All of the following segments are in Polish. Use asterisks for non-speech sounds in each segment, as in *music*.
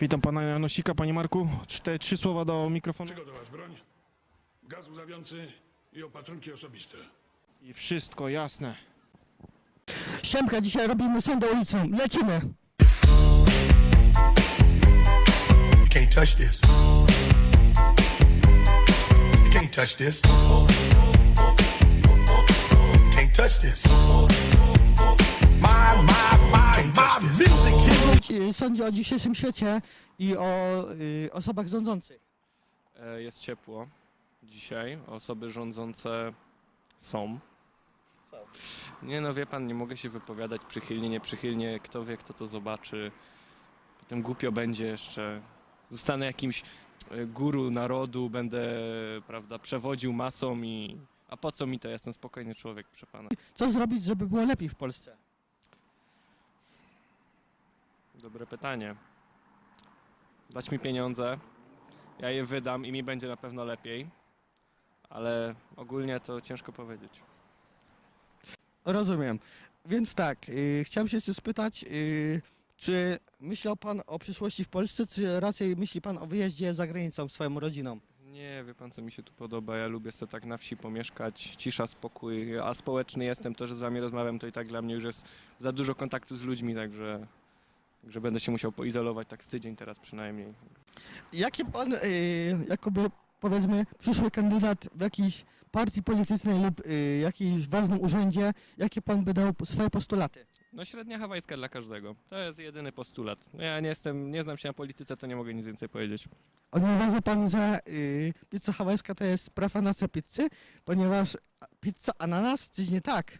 Witam pana Janosika, panie Marku. Czte, trzy słowa do mikrofonu. Przygotować broń, gaz łzawiący i opatrunki osobiste. I wszystko jasne. Siemka, dzisiaj robimy sądę ulicą. Lecimy! You can't touch this. You can't touch this. Can't touch this. My, my, Sądzi o dzisiejszym świecie i o y, osobach rządzących. E, Jest ciepło dzisiaj. Osoby rządzące są. Nie no, wie pan, nie mogę się wypowiadać przychylnie, nieprzychylnie. Kto wie, kto to zobaczy. Potem głupio będzie jeszcze. Zostanę jakimś e, guru narodu, będę, prawda, przewodził masą i... A po co mi to? Ja jestem spokojny człowiek, proszę pana. Co zrobić, żeby było lepiej w Polsce? Dobre pytanie. Dać mi pieniądze, ja je wydam i mi będzie na pewno lepiej. Ale ogólnie to ciężko powiedzieć. Rozumiem. Więc tak, y, chciałem się jeszcze spytać, y, czy myślał pan o przyszłości w Polsce, czy raczej myśli pan o wyjeździe za granicą swoją rodziną? Nie, wie pan co mi się tu podoba. Ja lubię sobie tak na wsi pomieszkać, cisza, spokój, a społeczny jestem, to, że z wami rozmawiam, to i tak dla mnie już jest za dużo kontaktu z ludźmi, także, także będę się musiał poizolować tak z tydzień teraz przynajmniej. Jakie pan, y, jakoby powiedzmy, przyszły kandydat w jakiejś partii politycznej lub y, jakimś ważnym urzędzie, jakie pan by dał swoje postulaty? No średnia hawajska dla każdego. To jest jedyny postulat. Ja nie jestem, nie znam się na polityce, to nie mogę nic więcej powiedzieć. A nie uważa pan, że y, pizza hawajska to jest profanacja pizzy, ponieważ pizza ananas, czyż nie tak?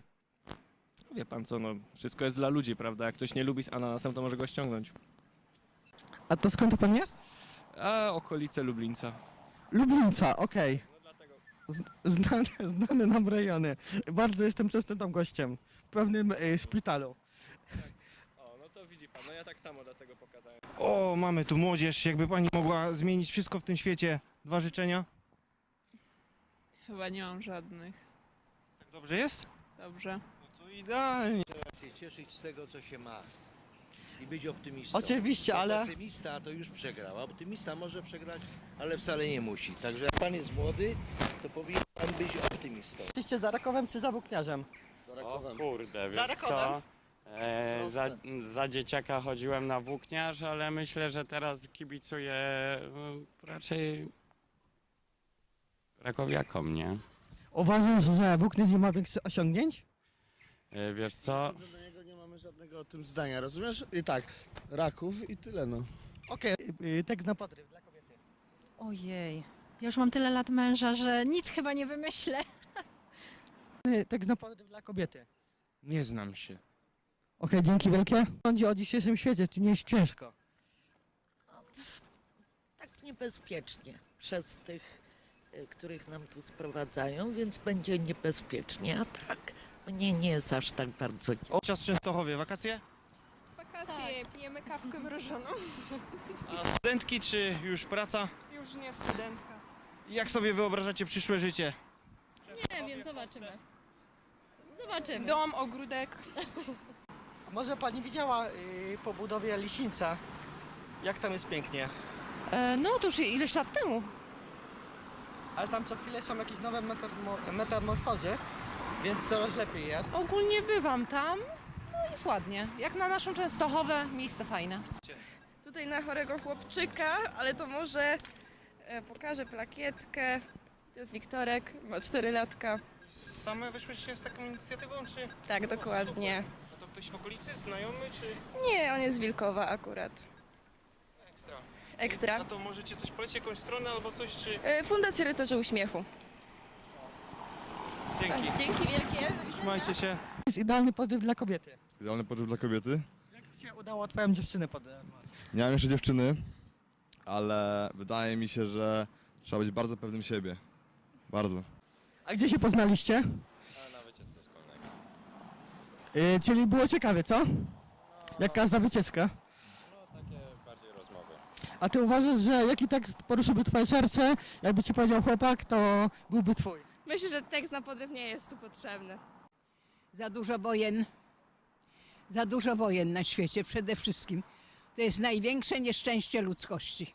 Wie pan co, no wszystko jest dla ludzi, prawda? Jak ktoś nie lubi z ananasem, to może go ściągnąć. A to skąd pan jest? A okolice Lublińca. Lublińca, okej. Z- Znany, *laughs* znany nam rejony. Bardzo jestem częstym tam gościem. W pewnym y, szpitalu. O, no to widzi pan, no ja tak samo dlatego pokazałem. O, mamy tu młodzież. Jakby pani mogła zmienić wszystko w tym świecie. Dwa życzenia. Chyba nie mam żadnych. Tak dobrze jest? Dobrze. Idealnie. się cieszyć z tego, co się ma. I być optymistą. Oczywiście, Bo ale Pesymista to już przegrał. a Optymista może przegrać, ale wcale nie musi. Także jak pan jest młody, to powinien pan być optymistą. jesteście za Rakowem czy za Włókniarzem? O kurde, Za wiesz Rakowem? co? E, za, za dzieciaka chodziłem na włókniarz, ale myślę, że teraz kibicuję e, raczej rakowiakom, nie? Uważasz, że Włókniarz nie ma większych osiągnięć? E, wiesz co? Do niego nie mamy żadnego o tym zdania, rozumiesz? I tak, raków i tyle no. Okej, y, tekst na podryw dla kobiety. Ojej, ja już mam tyle lat męża, że nic chyba nie wymyślę. Y, Tekst na podryw dla kobiety. Nie znam się. Okej, dzięki wielkie. Sądzi o dzisiejszym świecie, czy nie jest ciężko? tak niebezpiecznie przez tych, y, których nam tu sprowadzają, więc będzie niebezpiecznie, a tak mnie nie jest aż tak bardzo O, czas w Częstochowie. Wakacje? Wakacje, pijemy kawkę mrożoną. A studentki czy już praca? Już nie studentka. Jak sobie wyobrażacie przyszłe życie? Nie wiem, zobaczymy. Zobaczymy. Dom, ogródek. Może pani widziała y, po budowie Lisińca, jak tam jest pięknie. no to już ileś lat temu. Ale tam co chwilę są jakieś nowe metamor- metamorfozy, więc coraz lepiej jest. Ogólnie bywam tam, no jest ładnie. Jak na naszą Częstochowę, miejsce fajne. Tutaj na chorego chłopczyka, ale to może e, pokażę plakietkę. To jest Wiktorek, ma 4 latka. Same wyszłyście z taką inicjatywą, czy Tak, dokładnie. to ktoś w okolicy, znajomy, czy Nie, on jest z Wilkowa akurat. ekstra? Ekstra. No to możecie coś polecić, jakąś stronę albo coś, czy... E, Fundacja Rycerzy Uśmiechu. Dzięki. Dzięki wielkie. Trzymajcie się. To jest idealny podryw dla kobiety. Idealny podróż dla kobiety? Jak się udało twoją dziewczynę podrywać? Nie mam jeszcze dziewczyny, ale wydaje mi się, że trzeba być bardzo pewnym siebie. Bardzo. A gdzie się poznaliście? Na wycieczce szkolnej. Y, czyli było ciekawie, co? Jak każda wycieczka. No takie bardziej rozmowy. A ty uważasz, że jaki tekst poruszyłby twoje serce? Jakby ci powiedział chłopak, to byłby twój. Myślę, że tekst na podryw nie jest tu potrzebny. Za dużo wojen. Za dużo wojen na świecie przede wszystkim. To jest największe nieszczęście ludzkości.